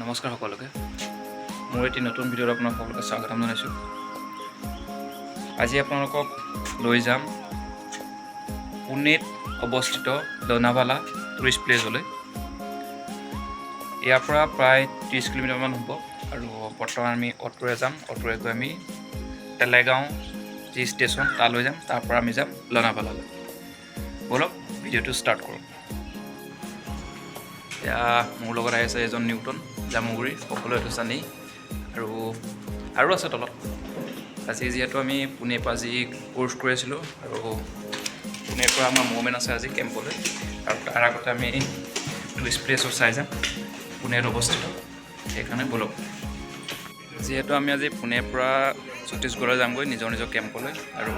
নমস্কাৰ সকলোকে। মোৰ এটি নতুন ভিডিঅ'ত আপোনাক সকলোকে স্বাগতম জনাইছোঁ। আজি আপোনালোকক লৈ যাম পুনেত অৱস্থিত লনাৱালা টুৰিষ্ট প্লেচলৈ। ইয়াৰ পৰা প্ৰায় ত্ৰিছ কিলোমিটাৰমান হ'ব আৰু বৰ্তমান আমি অ'টোৰে যাম। অ'টোৰে গৈ আমি তেলেগাঁও যি ষ্টেচন তালৈ যাম। তাৰ পৰা আমি যাম লনাৱালালৈ ব'লক, ভিডিঅ'টো ষ্টাৰ্ট কৰোঁ। এতিয়া মোৰ লগত আহিছে এজন নিউটন। জামুগুৰি, সকলোৱে এইটো আৰু আৰু আছে তলত। আজি যিহেতু আমি পুনেৰ পৰা আজি কোৰ্চ কৰি আছিলোঁ আৰু পুনেৰ পৰা আমাৰ মুভমেণ্ট আছে আজি কেম্পলৈ আৰু তাৰ আগতে আমি টুৰিষ্ট প্লেচো চাই যাম, পুনেত অৱস্থিত। সেইকাৰণে ব'লক। যিহেতু আমি আজি পুনেৰ পৰা ছত্তীশগড়লৈ যামগৈ, নিজৰ নিজৰ কেম্পলৈ আৰু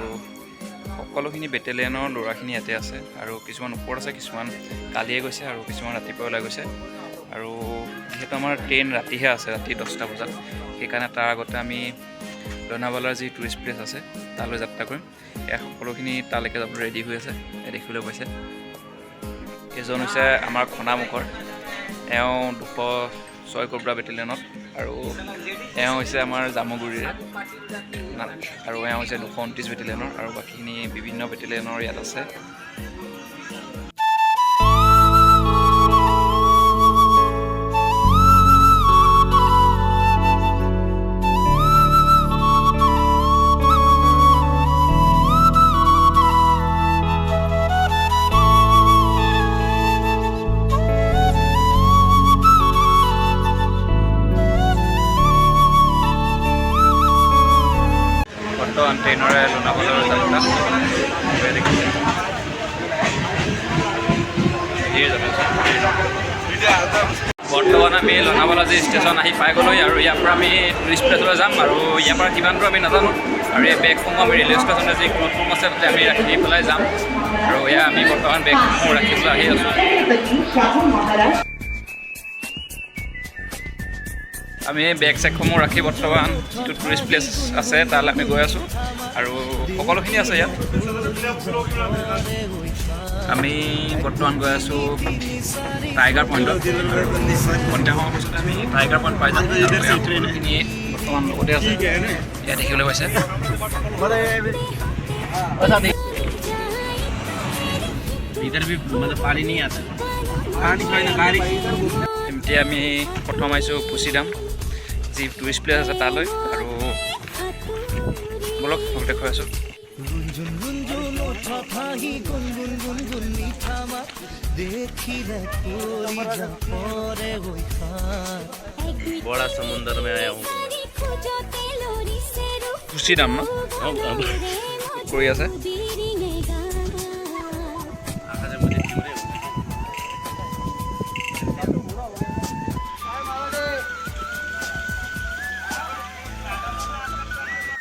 সকলোখিনি বেটেলিয়নৰ ল'ৰাখিনি ইয়াতে আছে। আৰু কিছুমান ওপৰত আছে, কিছুমান কালিয়ে গৈছে আৰু কিছুমান ৰাতিপুৱা ওলাই গৈছে। আৰু যিহেতু আমাৰ ট্ৰেইন ৰাতিহে আছে ৰাতি দহটা বজাত সেইকাৰণে তাৰ আগতে আমি লনাৱালাৰ যি টুৰিষ্ট প্লেচ আছে তালৈ যাত্ৰা কৰিম। এয়া সকলোখিনি তালৈকে যাবলৈ ৰেডি হৈ আছে দেখিবলৈ পাইছে। এজন হৈছে আমাৰ খনামুখৰ এওঁ দুশ ছয় কব্ৰা বেটেলিয়নত আৰু এওঁ হৈছে আমাৰ জামুগুৰিৰে আৰু এওঁ হৈছে দুশ ঊনত্ৰিছ বেটেলিয়নৰ আৰু বাকীখিনি বিভিন্ন বেটেলিয়নৰ ইয়াত আছে। বৰ্তমান ট্ৰেইনৰে লোনাৱালাৰ যাত্ৰা দেখিছে বৰ্তমান আমি লোনাৱালা যি ষ্টেচন আহি পাই গ'লোহি আৰু ইয়াৰ পৰা আমি টুৰিষ্ট প্লেচলৈ যাম আৰু ইয়াৰ পৰা কিমান দূৰ আমি নাজানো। আৰু এই বেগসমূহ আমি ৰেলৱে ষ্টেচনৰ যি ৰুম আছে, তাতে আমি ৰাখি পেলাই যাম। আৰু এয়া আমি বৰ্তমান বেগসমূহ ৰাখিবলৈ আহি আছোঁ। আমি বেগ চেগসমূহ ৰাখি বৰ্তমান যিটো টুৰিষ্ট প্লেচ আছে তালৈ আমি গৈ আছোঁ আৰু সকলোখিনি আছে ইয়াত আমি বৰ্তমান গৈ আছোঁ টাইগাৰ পইণ্টত সন্ধিয়া সময়ৰ পিছতে আমি টাইগাৰ পইণ্ট পাই যাম আৰু ইয়াত সকলোখিনি বৰ্তমান লগতে আছে ইয়াত দেখিবলৈ পাইছে इधर भी मतलब पानी नहीं आता पानी पानी गाड़ी এতিয়া আমি প্ৰথম আহিছোঁ পুচিদাম যি টুৰিষ্ট প্লেচ আছে তালৈ আৰু বলক মোক দেখুৱাই আছোঁ। বড়া সমুন্দর মে আয়া হুম খুশি নাম ন? কৰি আছে।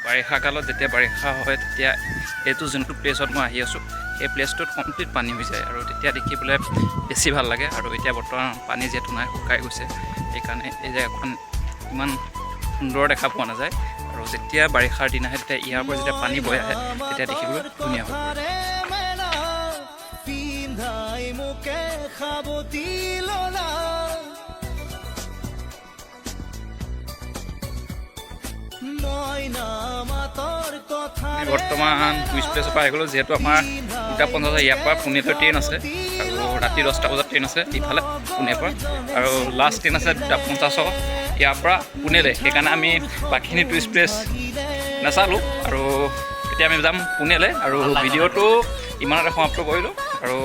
বাৰিষা কালত যেতিয়া বাৰিষা হয় তেতিয়া এইটো যোনটো প্লেচত মই আহি আছোঁ সেই প্লেচটোত কমপ্লিট পানী হৈ যায় আৰু তেতিয়া দেখিবলৈ বেছি ভাল লাগে আৰু এতিয়া বৰ্তমান পানী যিহেতু নাই শুকাই গৈছে সেইকাৰণে এই জেগাখন ইমান সুন্দৰ দেখা পোৱা নাযায় আৰু যেতিয়া বাৰিষাৰ দিন আহে তেতিয়া ইয়াৰ পৰা যেতিয়া পানী বৈ আহে তেতিয়া দেখিবলৈ ধুনীয়া হয় পিন্ধাই মোকে আমি বৰ্তমান টুৰিষ্ট প্লেচৰ পৰা আহি গ'লোঁ যিহেতু আমাৰ দুটা পঞ্চাছ ইয়াৰ পৰা পুনেলৈ ট্ৰেইন আছে। আৰু ৰাতি দহটা বজাত ট্ৰেইন আছে ইফালে পুনেৰ পৰা। আৰু লাষ্ট ট্ৰেইন আছে দুটা পঞ্চাছৰ ইয়াৰ পৰা পুনেলৈ সেইকাৰণে আমি বাকীখিনি টুৰিষ্ট প্লেচ নাচালোঁ। আৰু এতিয়া আমি যাম পুনেলৈ। আৰু ভিডিঅ'টো ইমানতে সমাপ্ত কৰিলোঁ। আৰু